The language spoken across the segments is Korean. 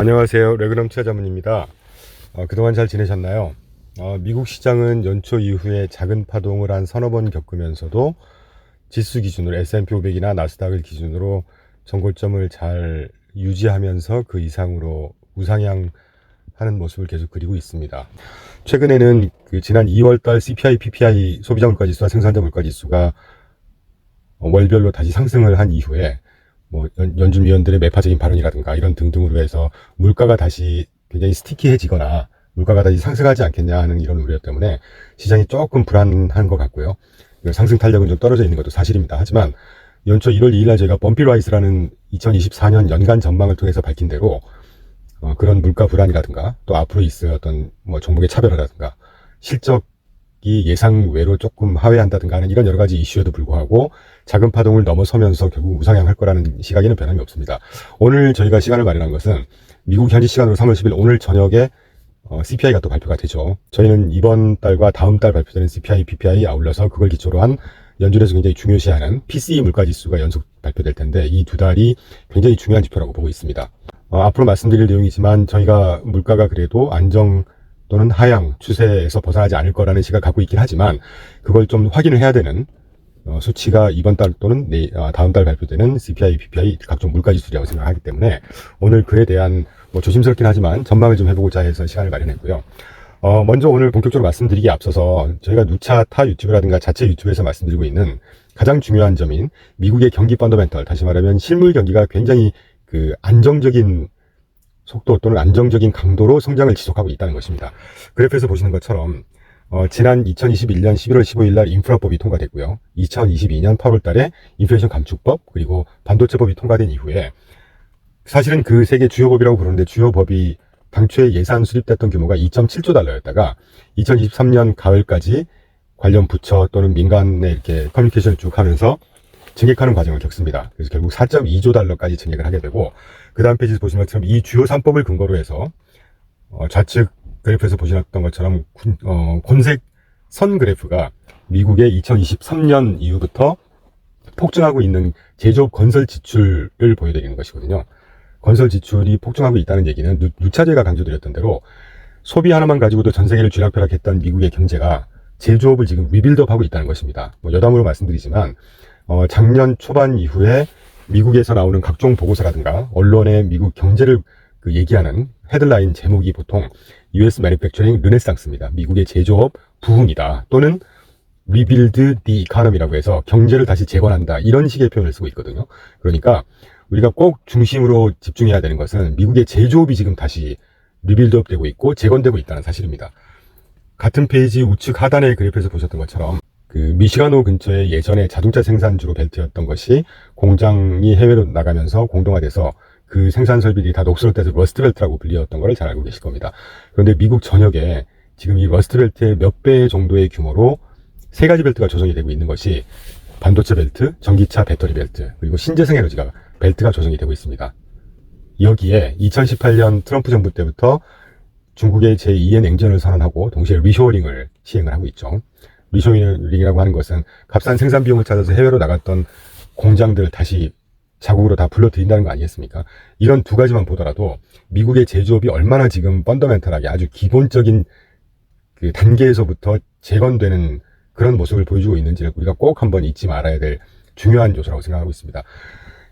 안녕하세요. 레그넘 투자자문입니다. 어, 그동안 잘 지내셨나요? 어, 미국 시장은 연초 이후에 작은 파동을 한 서너 번 겪으면서도 지수 기준으로 S&P 500이나 나스닥을 기준으로 정골점을 잘 유지하면서 그 이상으로 우상향 하는 모습을 계속 그리고 있습니다. 최근에는 그 지난 2월달 CPI, PPI 소비자 물가 지수와 생산자 물가 지수가 어, 월별로 다시 상승을 한 이후에 뭐 연, 연준 위원들의 매파적인 발언이라든가 이런 등등으로 해서 물가가 다시 굉장히 스티키해지거나 물가가 다시 상승하지 않겠냐 하는 이런 우려 때문에 시장이 조금 불안한 것 같고요. 상승 탄력은 좀 떨어져 있는 것도 사실입니다. 하지만 연초 1월 2일 날 저희가 범피라이스라는 2024년 연간 전망을 통해서 밝힌 대로 어, 그런 물가 불안이라든가 또 앞으로 있을 어떤 뭐 종목의 차별화라든가 실적 이 예상 외로 조금 하회한다든가 하는 이런 여러 가지 이슈에도 불구하고 작은 파동을 넘어서면서 결국 우상향할 거라는 시각에는 변함이 없습니다. 오늘 저희가 시간을 마련한 것은 미국 현지 시간으로 3월 10일 오늘 저녁에 어, CPI가 또 발표가 되죠. 저희는 이번 달과 다음 달 발표되는 CPI, PPI 아울러서 그걸 기초로 한 연준에서 굉장히 중요시하는 PCE 물가 지수가 연속 발표될 텐데 이 두 달이 굉장히 중요한 지표라고 보고 있습니다. 어, 앞으로 말씀드릴 내용이지만 저희가 물가가 그래도 안정 또는 하향 추세에서 벗어나지 않을 거라는 시각을 갖고 있긴 하지만 그걸 좀 확인을 해야 되는 어, 수치가 이번 달 또는 내, 아, 다음 달 발표되는 CPI, PPI 각종 물가 지수라고 생각하기 때문에 오늘 그에 대한 뭐 조심스럽긴 하지만 전망을 좀 해보고자 해서 시간을 마련했고요. 어, 먼저 오늘 본격적으로 말씀드리기 앞서서 저희가 누차 타 유튜브라든가 자체 유튜브에서 말씀드리고 있는 가장 중요한 점인 미국의 경기 펀더멘털, 다시 말하면 실물 경기가 굉장히 그 안정적인 속도 또는 안정적인 강도로 성장을 지속하고 있다는 것입니다. 그래프에서 보시는 것처럼 어, 지난 2021년 11월 15일 날 인프라법이 통과됐고요. 2022년 8월 달에 인플레이션 감축법 그리고 반도체법이 통과된 이후에 사실은 그세개 주요 법이라고 부르는데 주요 법이 당초에 예산 수립됐던 규모가 2.7조 달러였다가 2023년 가을까지 관련 부처 또는 민간에 이렇게 커뮤니케이션을 쭉 하면서 증액하는 과정을 겪습니다. 그래서 결국 4.2조 달러까지 증액을 하게 되고 그 다음 페이지에서 보시는 것처럼 이 주요 3법을 근거로 해서 어, 좌측 그래프에서 보시던 것처럼 군, 어, 곤색 선 그래프가 미국의 2023년 이후부터 폭증하고 있는 제조업 건설 지출을 보여드리는 것이거든요. 건설 지출이 폭증하고 있다는 얘기는 누, 누차제가 강조드렸던 대로 소비 하나만 가지고도 전 세계를 쥐락펴락했던 미국의 경제가 제조업을 지금 리빌드업하고 있다는 것입니다. 뭐 여담으로 말씀드리지만 어, 작년 초반 이후에 미국에서 나오는 각종 보고서라든가 언론의 미국 경제를 그 얘기하는 헤드라인 제목이 보통 US Manufacturing Renaissance입니다. 미국의 제조업 부흥이다. 또는 Rebuild the Economy라고 해서 경제를 다시 재건한다. 이런 식의 표현을 쓰고 있거든요. 그러니까 우리가 꼭 중심으로 집중해야 되는 것은 미국의 제조업이 지금 다시 리빌드업 되고 있고 재건되고 있다는 사실입니다. 같은 페이지 우측 하단의 그래프에서 보셨던 것처럼 그 미시가노 근처에 예전에 자동차 생산주로 벨트였던 것이 공장이 해외로 나가면서 공동화돼서 그 생산 설비들이 다 녹슬어때서 러스트 벨트라고 불리웠던 걸 잘 알고 계실 겁니다. 그런데 미국 전역에 지금 이 러스트 벨트의 몇 배 정도의 규모로 세 가지 벨트가 조성이 되고 있는 것이 반도체 벨트, 전기차 배터리 벨트, 그리고 신재생 에너지가 벨트가 조성이 되고 있습니다. 여기에 2018년 트럼프 정부 때부터 중국의 제2의 냉전을 선언하고 동시에 리쇼어링을 시행을 하고 있죠. 리쇼어링이라고 하는 것은 값싼 생산 비용을 찾아서 해외로 나갔던 공장들 다시 자국으로 다 불러들인다는 거 아니겠습니까? 이런 두 가지만 보더라도 미국의 제조업이 얼마나 지금 펀더멘탈하게 아주 기본적인 그 단계에서부터 재건되는 그런 모습을 보여주고 있는지를 우리가 꼭 한번 잊지 말아야 될 중요한 요소라고 생각하고 있습니다.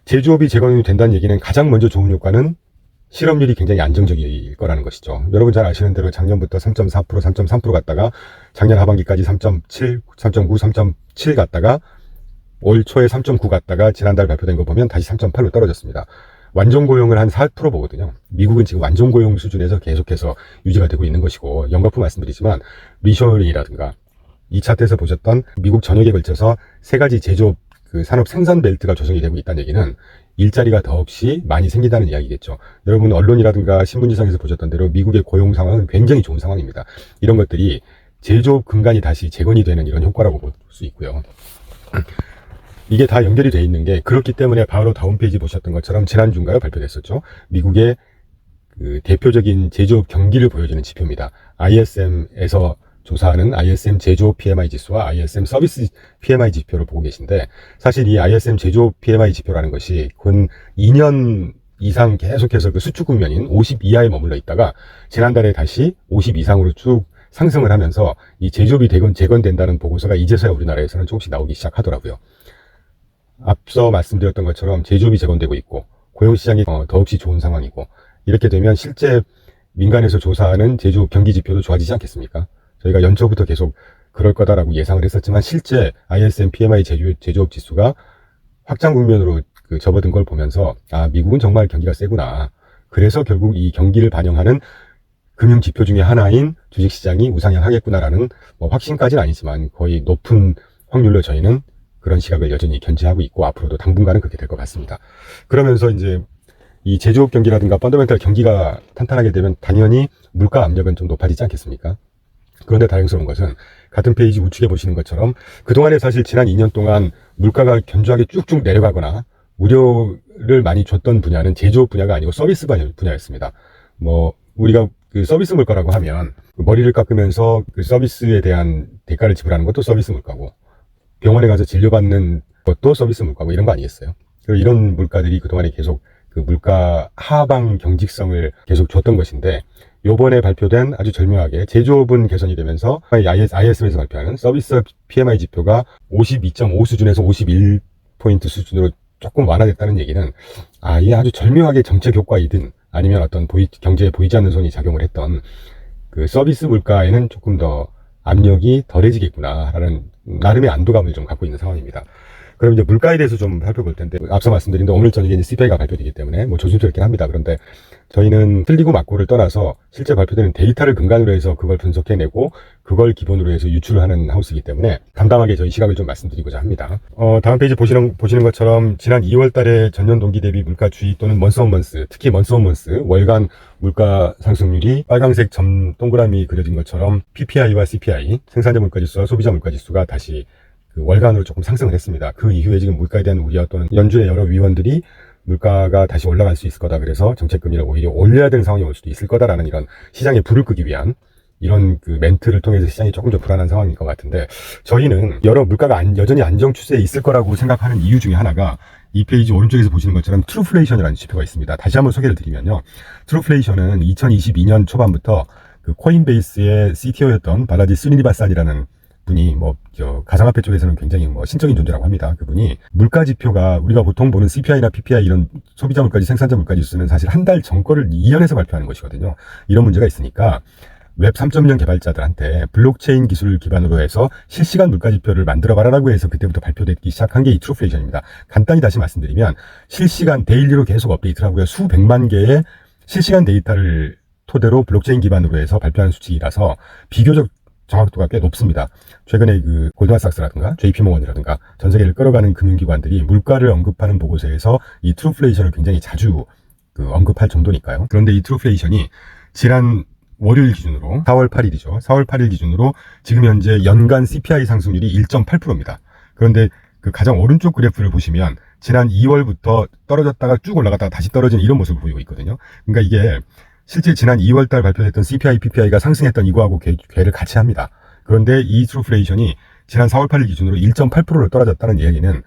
제조업이 재건이 된다는 얘기는 가장 먼저 좋은 효과는 실업률이 굉장히 안정적일 거라는 것이죠. 여러분 잘 아시는 대로 작년부터 3.4%, 3.3% 갔다가 작년 하반기까지 3.7, 3.9, 3.7 갔다가 올 초에 3.9 갔다가 지난달 발표된 거 보면 다시 3.8로 떨어졌습니다. 완전 고용을 한 4% 보거든요. 미국은 지금 완전 고용 수준에서 계속해서 유지가 되고 있는 것이고 연거푸 말씀드리지만 리쇼링이라든가 이 차트에서 보셨던 미국 전역에 걸쳐서 세 가지 제조업 그 산업 생산 벨트가 조성이 되고 있다는 얘기는 일자리가 더없이 많이 생긴다는 이야기겠죠. 여러분 언론이라든가 신문지상에서 보셨던 대로 미국의 고용 상황은 굉장히 좋은 상황입니다. 이런 것들이 제조업 근간이 다시 재건이 되는 이런 효과라고 볼 수 있고요. 이게 다 연결이 돼 있는 게 그렇기 때문에 바로 다운 페이지 보셨던 것처럼 지난주인가요 발표됐었죠. 미국의 그 대표적인 제조업 경기를 보여주는 지표입니다. ISM에서 조사하는 ISM 제조업 PMI 지수와 ISM 서비스 PMI 지표를 보고 계신데 사실 이 ISM 제조업 PMI 지표라는 것이 근 2년 이상 계속해서 그 수축 국면인 50 이하에 머물러 있다가 지난달에 다시 50 이상으로 쭉 상승을 하면서 이 제조업이 대건 재건된다는 보고서가 이제서야 우리나라에서는 조금씩 나오기 시작하더라고요. 앞서 말씀드렸던 것처럼 제조업이 재건되고 있고 고용시장이 어, 더없이 좋은 상황이고 이렇게 되면 실제 민간에서 조사하는 제조업 경기 지표도 좋아지지 않겠습니까? 저희가 연초부터 계속 그럴 거다라고 예상을 했었지만 실제 ISM PMI 제조, 제조업 지수가 확장 국면으로 그 접어든 걸 보면서 아 미국은 정말 경기가 세구나. 그래서 결국 이 경기를 반영하는 금융 지표 중에 하나인 주식 시장이 우상향하겠구나라는 뭐 확신까지는 아니지만 거의 높은 확률로 저희는 그런 시각을 여전히 견지하고 있고 앞으로도 당분간은 그렇게 될 것 같습니다. 그러면서 이제 이 제조업 경기라든가 펀더멘탈 경기가 탄탄하게 되면 당연히 물가 압력은 좀 높아지지 않겠습니까? 그런데 다행스러운 것은 같은 페이지 우측에 보시는 것처럼 그동안에 사실 지난 2년 동안 물가가 견조하게 쭉쭉 내려가거나 우려를 많이 줬던 분야는 제조업 분야가 아니고 서비스 분야였습니다. 뭐 우리가 그 서비스 물가라고 하면 그 머리를 깎으면서 그 서비스에 대한 대가를 지불하는 것도 서비스 물가고 병원에 가서 진료받는 것도 서비스 물가고 이런 거 아니겠어요? 이런 물가들이 그동안에 계속 그 물가 하방 경직성을 계속 줬던 것인데 요번에 발표된 아주 절묘하게 제조업은 개선이 되면서 ISM에서 발표하는 서비스 PMI 지표가 52.5 수준에서 51포인트 수준으로 조금 완화됐다는 얘기는 아, 이게 아주 절묘하게 정책 효과이든 아니면 어떤 보이, 경제에 보이지 않는 손이 작용을 했던 그 서비스 물가에는 조금 더 압력이 덜해지겠구나라는 나름의 안도감을 좀 갖고 있는 상황입니다. 그럼 이제 물가에 대해서 좀 살펴볼 텐데 앞서 말씀드린 대로 오늘 저녁에 이제 CPI가 발표되기 때문에 뭐 조심스럽긴 합니다. 그런데 저희는 틀리고 맞고를 떠나서 실제 발표되는 데이터를 근간으로 해서 그걸 분석해내고 그걸 기본으로 해서 유출을 하는 하우스이기 때문에 담담하게 저희 시각을 좀 말씀드리고자 합니다. 어, 다음 페이지 보시는, 보시는 것처럼 지난 2월 달에 전년 동기 대비 물가 주의 또는 먼스 온 먼스, 특히 먼스 온 먼스, 월간 물가 상승률이 빨강색 점 동그라미 그려진 것처럼 PPI와 CPI, 생산자 물가지수와 소비자 물가지수가 다시 그 월간으로 조금 상승을 했습니다. 그 이후에 지금 물가에 대한 우려 또는 연준의 여러 위원들이 물가가 다시 올라갈 수 있을 거다. 그래서 정책금리를 오히려 올려야 되는 상황이 올 수도 있을 거다라는 이런 시장에 불을 끄기 위한 이런 그 멘트를 통해서 시장이 조금 더 불안한 상황인 것 같은데 저희는 여러 물가가 안, 여전히 안정 추세에 있을 거라고 생각하는 이유 중에 하나가 이 페이지 오른쪽에서 보시는 것처럼 트루플레이션이라는 지표가 있습니다. 다시 한번 소개를 드리면요. 트루플레이션은 2022년 초반부터 그 코인베이스의 CTO였던 발라지 스리니바산이라는 분이 뭐 저 가상화폐 쪽에서는 굉장히 뭐 신적인 존재라고 합니다. 그분이 물가 지표가 우리가 보통 보는 CPI나 PPI 이런 소비자 물가지 생산자 물가지 수는 사실 한 달 전 거를 이연해서 발표하는 것이거든요. 이런 문제가 있으니까 웹 3.0 개발자들한테 블록체인 기술을 기반으로 해서 실시간 물가 지표를 만들어 봐라라고 해서 그때부터 발표되기 시작한 게 이 트루플레이션입니다. 간단히 다시 말씀드리면 실시간 데일리로 계속 업데이트를 하고요. 수백만 개의 실시간 데이터를 토대로 블록체인 기반으로 해서 발표한 수치라서 비교적 정확도가 꽤 높습니다. 최근에 그 골드만삭스라든가 JP모건이라든가 전 세계를 끌어가는 금융기관들이 물가를 언급하는 보고서에서 이 트루플레이션을 굉장히 자주 그 언급할 정도니까요. 그런데 이 트루플레이션이 지난 월요일 기준으로 4월 8일이죠. 4월 8일 기준으로 지금 현재 연간 CPI 상승률이 1.8%입니다. 그런데 그 가장 오른쪽 그래프를 보시면 지난 2월부터 떨어졌다가 쭉 올라갔다가 다시 떨어지는 이런 모습을 보이고 있거든요. 그러니까 이게 실제 지난 2월달 발표됐던 CPI, PPI가 상승했던 이거하고 궤, 를 같이 합니다. 그런데 이 트루플레이션이 지난 4월 8일 기준으로 1.8%를 떨어졌다는 이야기는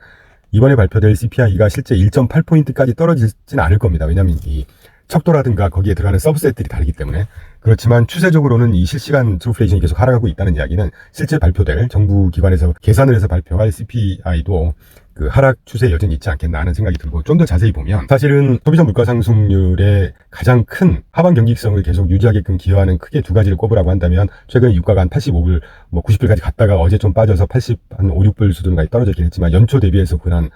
이번에 발표될 CPI가 실제 1.8포인트까지 떨어지진 않을 겁니다. 왜냐하면 이 척도라든가 거기에 들어가는 서브셋들이 다르기 때문에 그렇지만 추세적으로는 이 실시간 트루플레이션이 계속 하락하고 있다는 이야기는 실제 발표될 정부 기관에서 계산을 해서 발표할 CPI도 그 하락 추세 여전히 있지 않겠나 하는 생각이 들고 좀 더 자세히 보면 사실은 소비자 물가 상승률의 가장 큰 하반 경직성을 계속 유지하게끔 기여하는 크게 두 가지를 꼽으라고 한다면 최근에 유가가 한 85불, 뭐 90불까지 갔다가 어제 좀 빠져서 80, 한 5, 6불 수준까지 떨어졌긴 했지만 연초 대비해서 그한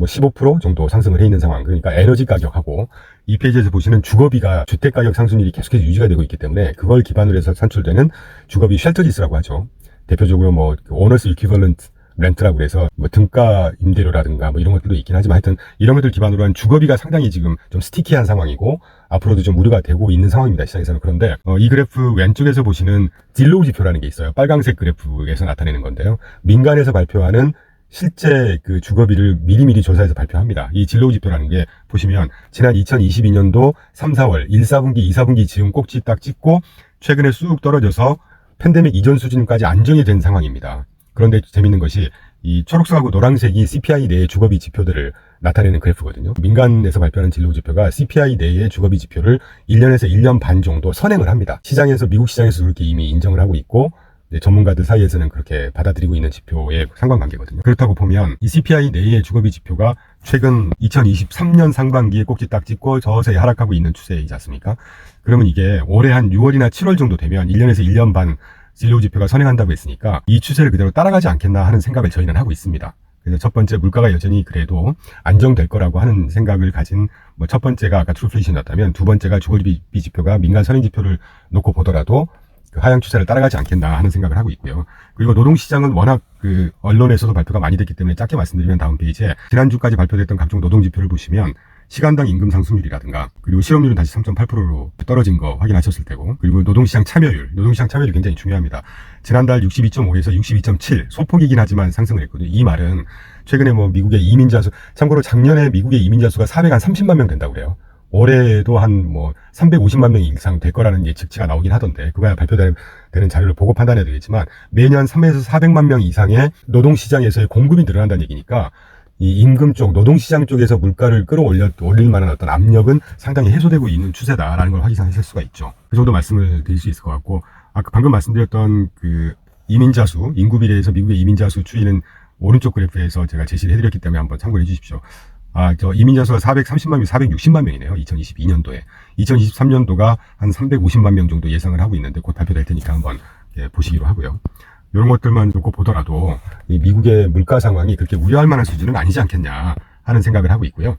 뭐 15% 정도 상승을 해 있는 상황. 그러니까 에너지 가격하고 이 페이지에서 보시는 주거비가 주택 가격 상승률이 계속해서 유지가 되고 있기 때문에 그걸 기반으로 해서 산출되는 주거비 쉘터 지수라고 하죠. 대표적으로 뭐 오너스 이퀴벌런트 렌트라고 그래서 뭐 등가 임대료라든가 뭐 이런 것들도 있긴 하지만 하여튼 이런 것들 기반으로 한 주거비가 상당히 지금 좀 스티키한 상황이고 앞으로도 좀 우려가 되고 있는 상황입니다 시장에서는 그런데 어, 이 그래프 왼쪽에서 보시는 딜로우 지표라는 게 있어요 빨강색 그래프에서 나타내는 건데요 민간에서 발표하는 실제 그 주거비를 미리미리 조사해서 발표합니다. 이 진로우 지표라는 게 보시면 지난 2022년도 3, 4월 1, 4분기, 2, 4분기 지금 꼭지 딱 찍고 최근에 쑥 떨어져서 팬데믹 이전 수준까지 안정이 된 상황입니다. 그런데 재밌는 것이 이 초록색하고 노란색이 CPI 내의 주거비 지표들을 나타내는 그래프거든요. 민간에서 발표하는 진로 지표가 CPI 내의 주거비 지표를 1년에서 1년 반 정도 선행을 합니다. 시장에서 미국 시장에서 그렇게 이미 인정을 하고 있고 전문가들 사이에서는 그렇게 받아들이고 있는 지표의 상관관계거든요. 그렇다고 보면 이 CPI 내의 주거비 지표가 최근 2023년 상반기에 꼭지 딱 찍고 저서히 하락하고 있는 추세이지 않습니까? 그러면 이게 올해 한 6월이나 7월 정도 되면 1년에서 1년 반 진로 지표가 선행한다고 했으니까 이 추세를 그대로 따라가지 않겠나 하는 생각을 저희는 하고 있습니다. 그래서 첫 번째 물가가 여전히 그래도 안정될 거라고 하는 생각을 가진 뭐 첫 번째가 아까 트루플레이션이었다면 두 번째가 주거비 지표가 민간 선행 지표를 놓고 보더라도 그 하향 추세를 따라가지 않겠나 하는 생각을 하고 있고요. 그리고 노동시장은 워낙 그 언론에서도 발표가 많이 됐기 때문에 짧게 말씀드리면 다음 페이지에 지난주까지 발표됐던 각종 노동 지표를 보시면 시간당 임금 상승률이라든가 그리고 실업률은 다시 3.8%로 떨어진 거 확인하셨을 테고 그리고 노동시장 참여율 노동시장 참여율이 굉장히 중요합니다. 지난달 62.5에서 62.7 소폭이긴 하지만 상승을 했거든요. 이 말은 최근에 뭐 미국의 이민자 수 참고로 작년에 미국의 이민자 수가 430만 명 된다고 그래요. 올해도 한 뭐 350만 명 이상 될 거라는 예측치가 나오긴 하던데 그거야 발표되는 자료를 보고 판단해야 되겠지만 매년 3에서 400만 명 이상의 노동 시장에서의 공급이 늘어난다는 얘기니까 이 임금 쪽 노동 시장 쪽에서 물가를 끌어올려 올릴 만한 어떤 압력은 상당히 해소되고 있는 추세다라는 걸 확인하실 수가 있죠. 그 정도 말씀을 드릴 수 있을 것 같고 아까 방금 말씀드렸던 그 이민자 수 인구 비례에서 미국의 이민자 수 추이는 오른쪽 그래프에서 제가 제시를 해드렸기 때문에 한번 참고해 주십시오. 아, 저 이민자 수가 430만 명, 460만 명이네요. 2022년도에. 2023년도가 한 350만 명 정도 예상을 하고 있는데 곧 발표될 테니까 한번 예, 보시기로 하고요. 이런 것들만 놓고 보더라도 이 미국의 물가 상황이 그렇게 우려할 만한 수준은 아니지 않겠냐 하는 생각을 하고 있고요.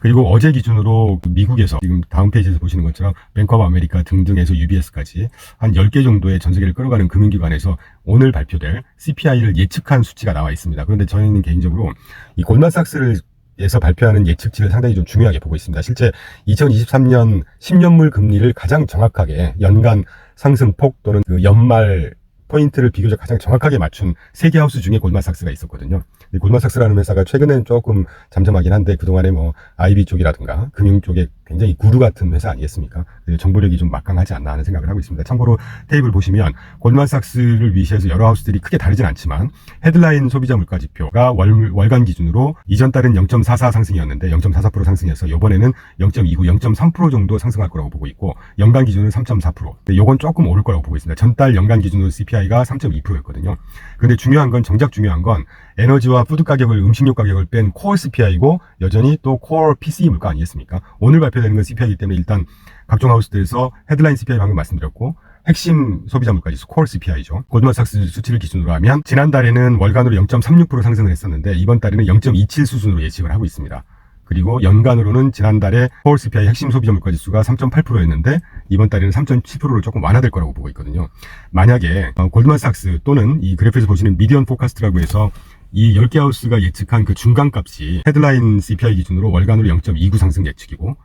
그리고 어제 기준으로 미국에서 지금 다음 페이지에서 보시는 것처럼 뱅커브 아메리카 등등에서 UBS까지 한 10개 정도의 전 세계를 끌어가는 금융기관에서 오늘 발표될 CPI를 예측한 수치가 나와 있습니다. 그런데 저희는 개인적으로 이 골만삭스를 에서 발표하는 예측치를 상당히 좀 중요하게 보고 있습니다. 실제 2023년 10년물 금리를 가장 정확하게 연간 상승폭 또는 그 연말 포인트를 비교적 가장 정확하게 맞춘 세계 하우스 중에 골마삭스가 있었거든요. 골마삭스라는 회사가 최근엔 조금 잠잠하긴 한데 그동안에 뭐 IB 쪽이라든가 금융 쪽에 굉장히 구루 같은 회사 아니겠습니까? 정보력이 좀 막강하지 않나 하는 생각을 하고 있습니다. 참고로 테이블 보시면 골마삭스를 위시해서 여러 하우스들이 크게 다르진 않지만 헤드라인 소비자 물가 지표가 월, 월간 기준으로 이전 달은 0.44 상승이었는데 0.44% 상승해서 이번에는 0.29, 0.3% 정도 상승할 거라고 보고 있고 연간 기준은 3.4%. 요건 조금 오를 거라고 보고 있습니다. 전달 연간 기준으로 CPI가 3.2%였거든요. 근데 중요한 건 정작 중요한 건 에너지와 푸드 가격을 음식료 가격을 뺀 코어 CPI고 여전히 또 코어 PCE 물가 아니겠습니까? 오늘 발 표되는 건 CPI이기 때문에 일단 각종 하우스들에서 헤드라인 CPI 방금 말씀드렸고 핵심 소비자 물가지수 코어 CPI죠. 고드만삭스 수치를 기준으로 하면 지난달에는 월간으로 0.36% 상승을 했었는데 이번 달에는 0.27 수준으로 예측을 하고 있습니다. 그리고 연간으로는 지난달에 서울 CPI 핵심 소비자 물가 지수가 3.8%였는데 이번 달에는 3.7%로 조금 완화될 거라고 보고 있거든요. 만약에 어, 골드만삭스 또는 이 그래프에서 보시는 미디언 포카스트라고 해서 이 10개 하우스가 예측한 그 중간값이 헤드라인 CPI 기준으로 월간으로 0.29 상승 예측이고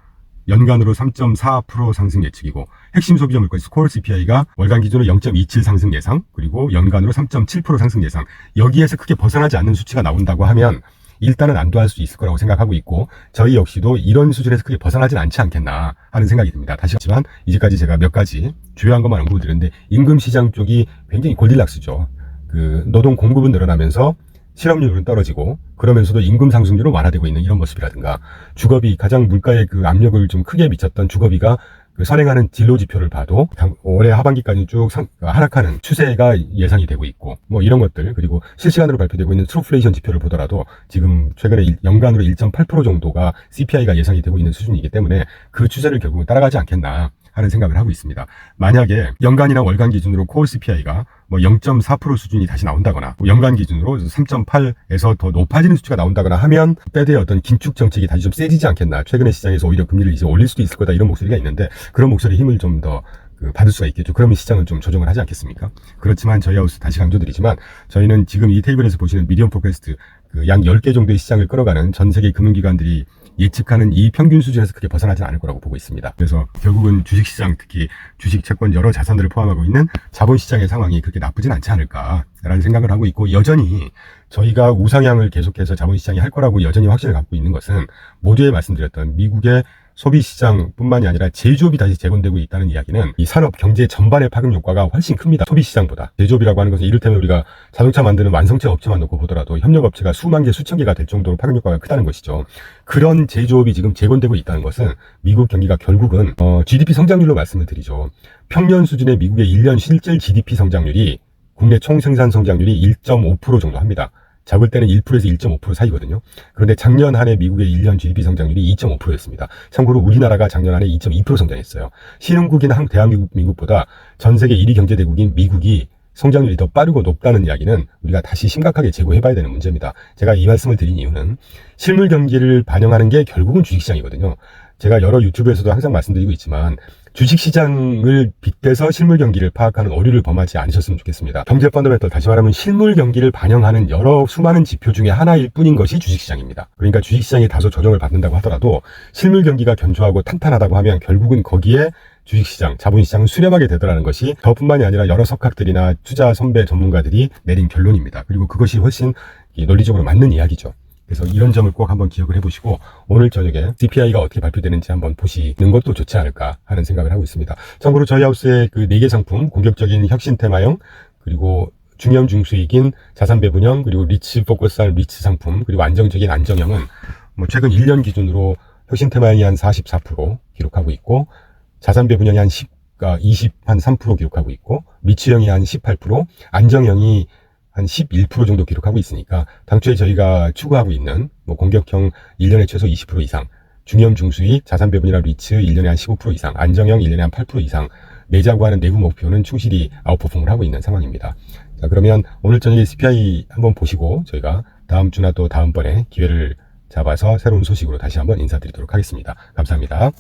연간으로 3.4% 상승 예측이고 핵심 소비자 물가 지수 코어 CPI가 월간 기준으로 0.27 상승 예상 그리고 연간으로 3.7% 상승 예상 여기에서 크게 벗어나지 않는 수치가 나온다고 하면 일단은 안도할 수 있을 거라고 생각하고 있고 저희 역시도 이런 수준에서 크게 벗어나진 않지 않겠나 하는 생각이 듭니다. 다시 하지만 이제까지 제가 몇 가지 주요한 것만 언급드렸는데 임금 시장 쪽이 굉장히 골딜락스죠. 그 노동 공급은 늘어나면서 실업률은 떨어지고 그러면서도 임금 상승률은 완화되고 있는 이런 모습이라든가 주거비 가장 물가에 그 압력을 좀 크게 미쳤던 주거비가 그 선행하는 진로 지표를 봐도 올해 하반기까지 쭉 상, 하락하는 추세가 예상이 되고 있고 뭐 이런 것들 그리고 실시간으로 발표되고 있는 트루플레이션 지표를 보더라도 지금 최근에 연간으로 1.8% 정도가 CPI가 예상이 되고 있는 수준이기 때문에 그 추세를 결국은 따라가지 않겠나 하는 생각을 하고 있습니다. 만약에 연간이나 월간 기준으로 코어 CPI가 뭐 0.4% 수준이 다시 나온다거나 뭐 연간 기준으로 3.8에서 더 높아지는 수치가 나온다거나 하면 패드의 어떤 긴축 정책이 다시 좀 세지지 않겠나. 최근에 시장에서 오히려 금리를 이제 올릴 수도 있을 거다 이런 목소리가 있는데 그런 목소리 힘을 좀더 그 받을 수가 있겠죠. 그러면 시장은 좀 조정을 하지 않겠습니까? 그렇지만 저희 하우스 다시 강조드리지만 저희는 지금 이 테이블에서 보시는 미디엄 포캐스트 그 양 10개 정도의 시장을 끌어가는 전 세계 금융기관들이 예측하는 이 평균 수준에서 크게 벗어나지 않을 거라고 보고 있습니다. 그래서 결국은 주식시장 특히 주식 채권 여러 자산들을 포함하고 있는 자본시장의 상황이 그렇게 나쁘진 않지 않을까라는 생각을 하고 있고 여전히 저희가 우상향을 계속해서 자본시장이 할 거라고 여전히 확신을 갖고 있는 것은 모두에 말씀드렸던 미국의 소비 시장뿐만이 아니라 제조업이 다시 재건되고 있다는 이야기는 이 산업 경제 전반의 파급 효과가 훨씬 큽니다. 소비 시장보다. 제조업이라고 하는 것은 이를테면 우리가 자동차 만드는 완성체 업체만 놓고 보더라도 협력 업체가 수만 개, 수천 개가 될 정도로 파급 효과가 크다는 것이죠. 그런 제조업이 지금 재건되고 있다는 것은 미국 경기가 결국은 어, GDP 성장률로 말씀을 드리죠. 평년 수준의 미국의 1년 실질 GDP 성장률이 국내 총생산 성장률이 1.5% 정도 합니다. 적을 때는 1%에서 1.5% 사이거든요. 그런데 작년 한 해 미국의 1년 GDP 성장률이 2.5%였습니다. 참고로 우리나라가 작년 한 해 2.2% 성장했어요. 신흥국인 한 대한민국보다 전 세계 1위 경제대국인 미국이 성장률이 더 빠르고 높다는 이야기는 우리가 다시 심각하게 재고해봐야 되는 문제입니다. 제가 이 말씀을 드린 이유는 실물 경기를 반영하는 게 결국은 주식시장이거든요. 제가 여러 유튜브에서도 항상 말씀드리고 있지만 주식시장을 빗대서 실물 경기를 파악하는 오류를 범하지 않으셨으면 좋겠습니다. 경제 펀더멘털 다시 말하면 실물 경기를 반영하는 여러 수많은 지표 중에 하나일 뿐인 것이 주식시장입니다. 그러니까 주식시장이 다소 조정을 받는다고 하더라도 실물 경기가 견조하고 탄탄하다고 하면 결국은 거기에 주식시장, 자본시장은 수렴하게 되더라는 것이 저뿐만이 아니라 여러 석학들이나 투자 선배 전문가들이 내린 결론입니다. 그리고 그것이 훨씬 이 논리적으로 맞는 이야기죠. 그래서 이런 점을 꼭 한번 기억을 해보시고 오늘 저녁에 CPI가 어떻게 발표되는지 한번 보시는 것도 좋지 않을까 하는 생각을 하고 있습니다. 참고로 저희 하우스의 그네개 상품 공격적인 혁신 테마형 그리고 중형 중수익인 자산 배분형 그리고 리츠 포커스한 리츠 상품 그리고 안정적인 안정형은 뭐 최근 1년 기준으로 혁신 테마형이 한 44% 기록하고 있고 자산 배분형이 한 10, 아, 20, 한 3% 기록하고 있고 리츠형이 한 18% 안정형이 한 11% 정도 기록하고 있으니까 당초에 저희가 추구하고 있는 뭐 공격형 1년에 최소 20% 이상, 중형 중수익, 자산 배분이나 리츠 1년에 한 15% 이상, 안정형 1년에 한 8% 이상 내자고 하는 내부 목표는 충실히 아웃퍼폼을 하고 있는 상황입니다. 자, 그러면 오늘 저녁에 CPI 한번 보시고 저희가 다음 주나 또 다음번에 기회를 잡아서 새로운 소식으로 다시 한번 인사드리도록 하겠습니다. 감사합니다.